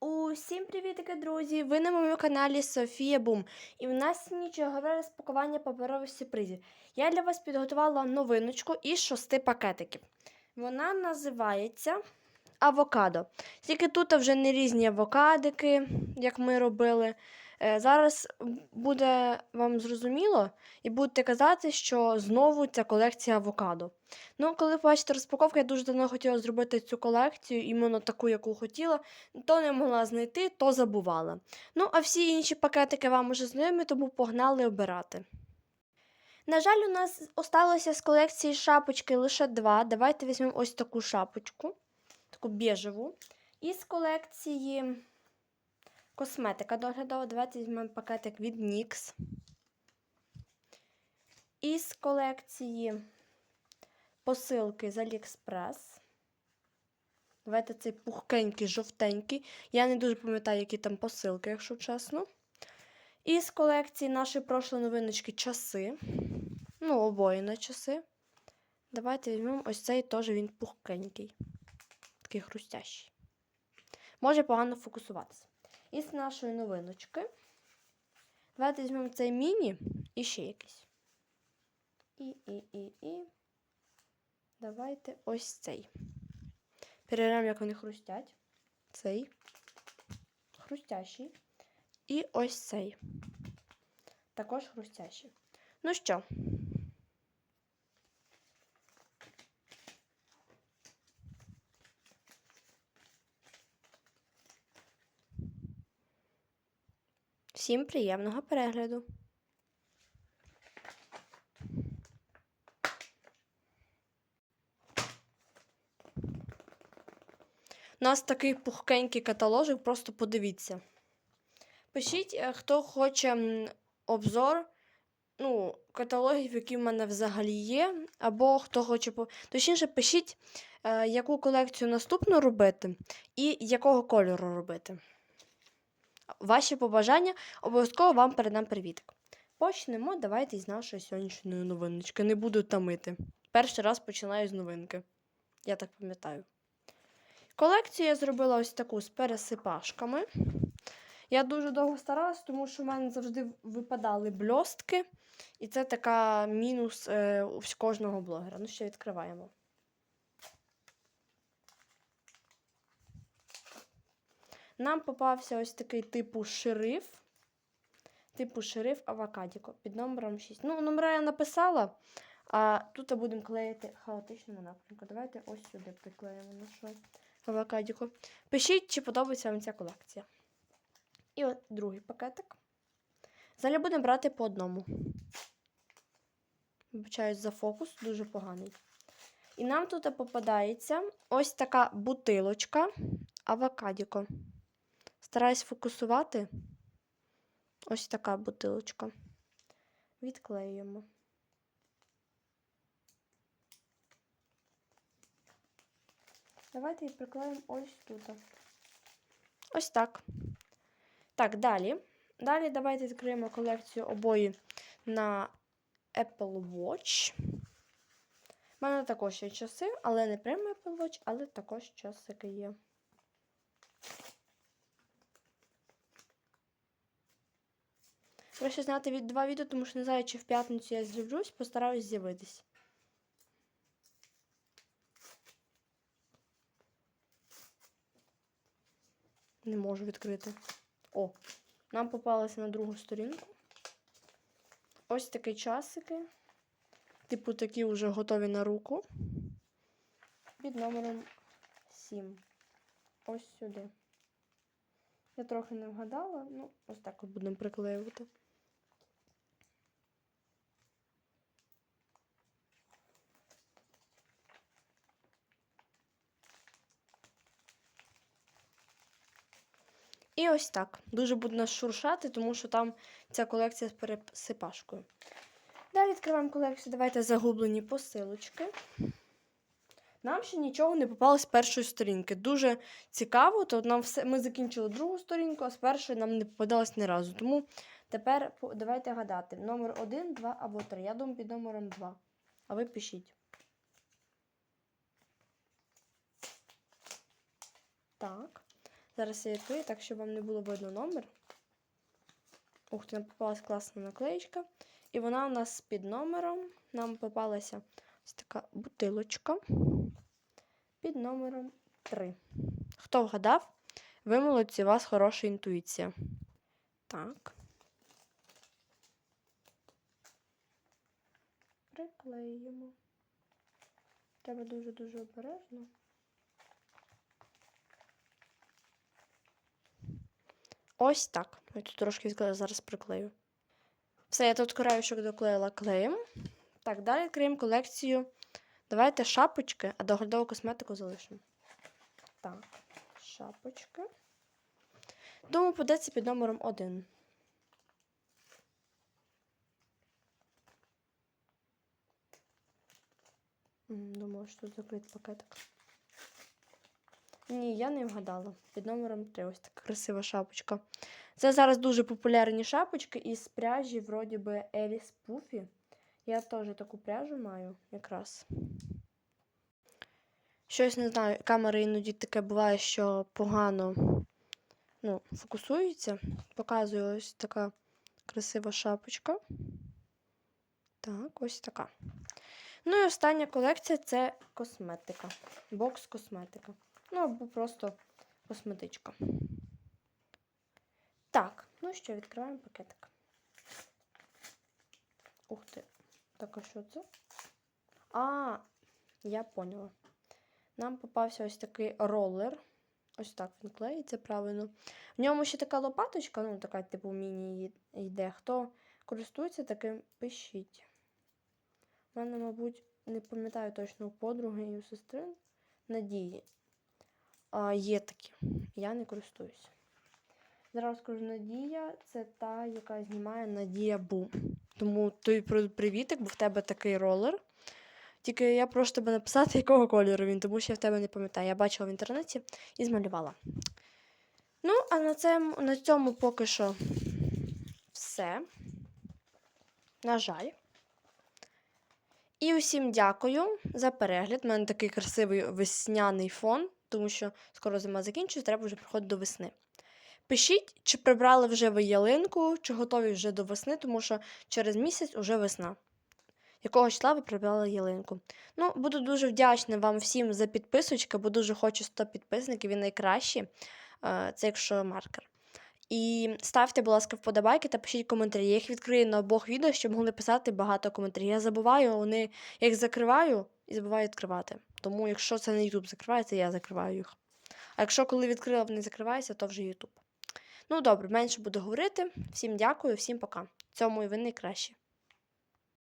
Усім привітки, друзі! Ви на моєму каналі Софія Бум. І в нас нічого розпакування паперових сюрпризів. Я для вас підготувала новиночку із шости пакетиків. Вона називається Авокадо. Тільки тут вже не різні авокадики, як ми робили. Е, Зараз буде вам зрозуміло, і будете казати, що знову ця колекція авокадо. Ну, коли побачите розпаковку, я дуже давно хотіла зробити цю колекцію, іменно таку, яку хотіла, то не могла знайти, то забувала. Ну, а всі інші пакетики вам уже знайомі, тому погнали обирати. На жаль, у нас осталося з колекції шапочки лише два. Давайте візьмемо ось таку шапочку, таку біжеву. І з колекції косметика доглядова. Давайте візьмемо пакетик від NYX. І з колекції посилки з AliExpress. Давайте цей пухкенький, жовтенький. Я не дуже пам'ятаю, які там посилки, якщо чесно. І з колекції нашої прошлої новиночки часи. Ну, обоє на часи. Давайте візьмемо ось цей теж він пухкенький. Такий хрустящий. Може погано фокусуватися. І з нашої новиночки. Давайте візьмемо цей міні і ще якийсь. І, і, і, і. Давайте ось цей. Перевіряємо, як вони хрустять. Цей. Хрустящий. І ось цей. Також хрустящий. Ну що? Всім приємного перегляду! У нас такий пухкенький каталожик, просто подивіться. Пишіть, е, хто хоче обзор ну, каталогів, які в мене взагалі є, або хто хоче. Точніше, пишіть, е, яку колекцію наступну робити і якого кольору робити. Ваші побажання обов'язково вам передам привітик. Почнемо. Давайте із нашої сьогоднішньої новиночки. Не буду тамити. Перший раз починаю з новинки. Я так пам'ятаю. Колекцію я зробила ось таку з пересипашками. Я дуже довго старалась, тому що в мене завжди випадали бльостки. І це така мінус е, кожного блогера. Ну, ще відкриваємо. Нам попався ось такий типу шериф. Типу шериф Авокадіко під номером 6. Ну, номера я написала, а тут будемо клеїти хаотичному напрямку. Давайте ось сюди приклеїмо нашу авокадіко. Пишіть, чи подобається вам ця колекція. І от другий пакетик. Далі будемо брати по одному. Вибачаюсь за фокус, дуже поганий. І нам тут попадається ось така бутилочка авокадіко. Стараюсь фокусувати. Ось така бутилочка. Відклеюємо. Давайте її приклеїмо ось тут. Ось так. Так, далі. Далі давайте відкриємо колекцію обої на Apple Watch. У мене також є часи, але не прямо Apple Watch, але також часики є. Треба ще зняти від два відео, тому що не знаю, чи в п'ятницю я з'явлюсь, постараюсь з'явитись. Не можу відкрити. О, нам попалося на другу сторінку. Ось такі часики. Типу, такі вже готові на руку. Під номером 7. Ось сюди. Я трохи не вгадала, ну, ось так от будемо приклеювати. І ось так. Дуже буде нас шуршати, тому що там ця колекція з пересипашкою. Далі відкриваємо колекцію. Давайте загублені посилочки. Нам ще нічого не попало з першої сторінки. Дуже цікаво, то нам все, ми закінчили другу сторінку, а з першої нам не попадалось ні разу. Тому тепер давайте гадати: номер 1, 2 або 3. Я думаю, під номером 2. А ви пишіть. Так. Зараз я відкрию, так, щоб вам не було видно номер. Ух ти, нам попалась класна наклеєчка. І вона у нас під номером. Нам попалася ось така бутилочка під номером 3. Хто вгадав? Ви молодці, у вас хороша інтуїція. Так. Приклеїмо. Треба дуже-дуже обережно. Ось так. Я тут трошки зараз приклею. Все, я тут краєшок доклеїла клеєм. Так, далі відкриємо колекцію. Давайте шапочки, а доглядову косметику залишимо. Так, шапочки. Думаю, подається під номером 1. Думаю, що тут закритий пакетик. Ні, я не вгадала. Під номером 3 ось така красива шапочка. Це зараз дуже популярні шапочки із пряжі, вроді би Еліс Пуфі. Я теж таку пряжу маю якраз. Щось не знаю, камера іноді таке буває, що погано ну, фокусується. Показую ось така красива шапочка. Так, ось така. Ну і остання колекція це косметика. Бокс косметика. Ну, або просто косметичка. Так, ну що, відкриваємо пакетик. Ух ти. Так, а що це? А, я поняла. Нам попався ось такий ролер. Ось так він клеїться правильно. В ньому ще така лопаточка, ну, така, типу, міні йде. Хто користується таким, пишіть. У мене, мабуть, не пам'ятаю точно у подруги і у сестри Надії. А, є такі. Я не користуюся. Зараз скажу Надія, це та, яка знімає Надія Бу. Тому при- привітик, бо в тебе такий ролер. Тільки я прошу тебе написати, якого кольору він, тому що я в тебе не пам'ятаю. Я бачила в інтернеті і змалювала. Ну, а на цьому, на цьому поки що все. На жаль. І усім дякую за перегляд. У мене такий красивий весняний фон, тому що скоро зима закінчується, треба вже приходити до весни. Пишіть, чи прибрали вже ви ялинку, чи готові вже до весни, тому що через місяць уже весна. Якого числа ви прибрали ялинку? Ну, буду дуже вдячна вам всім за підписочки, бо дуже хочу 100 підписників, ви найкращі. Е, Це якщо маркер. І ставте, будь ласка, вподобайки та пишіть коментарі. Я їх відкрию на обох відео, щоб могли писати багато коментарів. Я забуваю, вони я їх закриваю і забуваю відкривати. Тому, якщо це не YouTube закривається, я закриваю їх. А якщо коли відкрила, вони закриваються, то вже YouTube. Ну, добре, менше буду говорити. Всім дякую, всім пока. Цьому і ви найкращі.